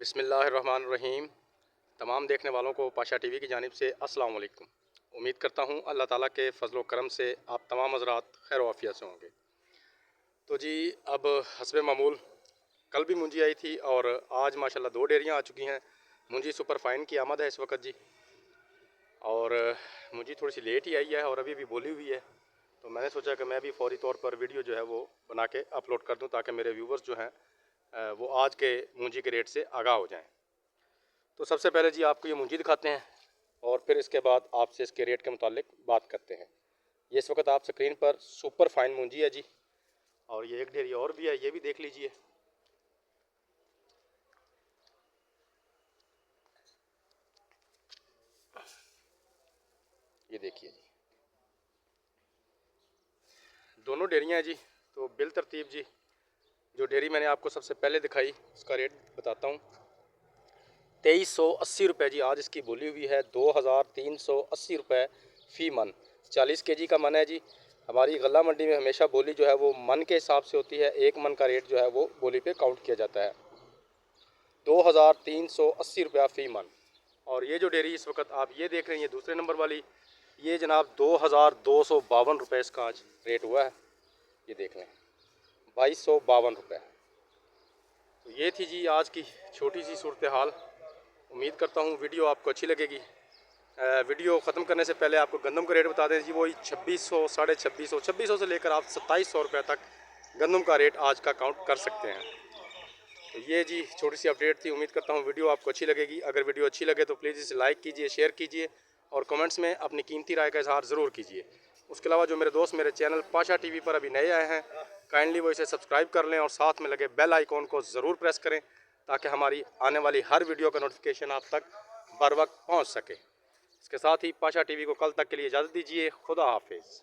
بسم اللہ الرحمن الرحیم۔ تمام دیکھنے والوں کو پاشا ٹی وی کی جانب سے السلام علیکم۔ امید کرتا ہوں اللہ تعالیٰ کے فضل و کرم سے آپ تمام حضرات خیر و عافیت سے ہوں گے۔ تو جی اب حسب معمول کل بھی منجی آئی تھی اور آج ماشاءاللہ دو ڈیریاں آ چکی ہیں۔ منجی سپر فائن کی آمد ہے اس وقت جی۔ اور منجی تھوڑی سی لیٹ ہی آئی ہے اور ابھی بھی بولی ہوئی ہے۔ تو میں نے سوچا کہ میں بھی فوری طور پر ویڈیو جو ہے وہ بنا کے اپلوڈ کر دوں تاکہ میرے ویورز جو ہیں وہ آج کے مونجی کے ریٹ سے آگاہ ہو جائیں۔ تو سب سے پہلے جی آپ کو یہ مونجی دکھاتے ہیں اور پھر اس کے بعد آپ سے اس کے ریٹ کے متعلق بات کرتے ہیں۔ یہ اس وقت آپ سکرین پر سپر فائن مونجی ہے جی۔ اور یہ ایک ڈھیری اور بھی ہے، یہ بھی دیکھ لیجیے۔ یہ دیکھیے جی۔ دونوں ڈیریاں ہیں جی تو بل ترتیب جی۔ جو ڈیری میں نے آپ کو سب سے پہلے دکھائی، اس کا ریٹ بتاتا ہوں۔ تیئیس سو اسی روپے جی آج اس کی بولی ہوئی ہے۔ دو ہزار تین سو اسی روپے فی من۔ چالیس کے جی کا من ہے جی۔ ہماری غلہ منڈی میں ہمیشہ بولی جو ہے وہ من کے حساب سے ہوتی ہے۔ ایک من کا ریٹ جو ہے وہ بولی پہ کاؤنٹ کیا جاتا ہے۔ دو ہزار تین سو اسی روپیہ فی من۔ اور یہ جو ڈیری اس وقت آپ یہ دیکھ رہے ہیں دوسرے نمبر والی، یہ جناب دو ہزار دو سو باون روپے اس کا آج ریٹ ہوا ہے۔ یہ دیکھ لیں۔ بائیس سو باون روپے تو یہ تھی جی آج کی چھوٹی سی صورتحال۔ امید کرتا ہوں ویڈیو آپ کو اچھی لگے گی۔ ویڈیو ختم کرنے سے پہلے آپ کو گندم کا ریٹ بتا دیں۔ جی وہی چھبیس سو، ساڑھے چھبیس سو چھبیس سو سے لے کر آپ ستائیس سو روپے تک گندم کا ریٹ آج کا کاؤنٹ کر سکتے ہیں۔ تو یہ جی چھوٹی سی اپڈیٹ تھی۔ امید کرتا ہوں ویڈیو آپ کو اچھی لگے گی۔ اگر ویڈیو اچھی لگے تو پلیز اسے لائک کیجیے، شیئر کیجیے اور کمنٹس میں اپنی قیمتی رائے کا اظہار ضرور کیجیے۔ اس کے علاوہ جو میرے دوست، میرے چینل پاشا ٹی وی پر ابھی نئے آئے ہیں کائنڈلی وہ اسے سبسکرائب کر لیں اور ساتھ میں لگے بیل آئیکن کو ضرور پریس کریں تاکہ ہماری آنے والی ہر ویڈیو کا نوٹیفیکیشن آپ تک بر وقت پہنچ سکے۔ اس کے ساتھ ہی پاشا ٹی وی کو کل تک کے لیے اجازت دیجیے خدا حافظ۔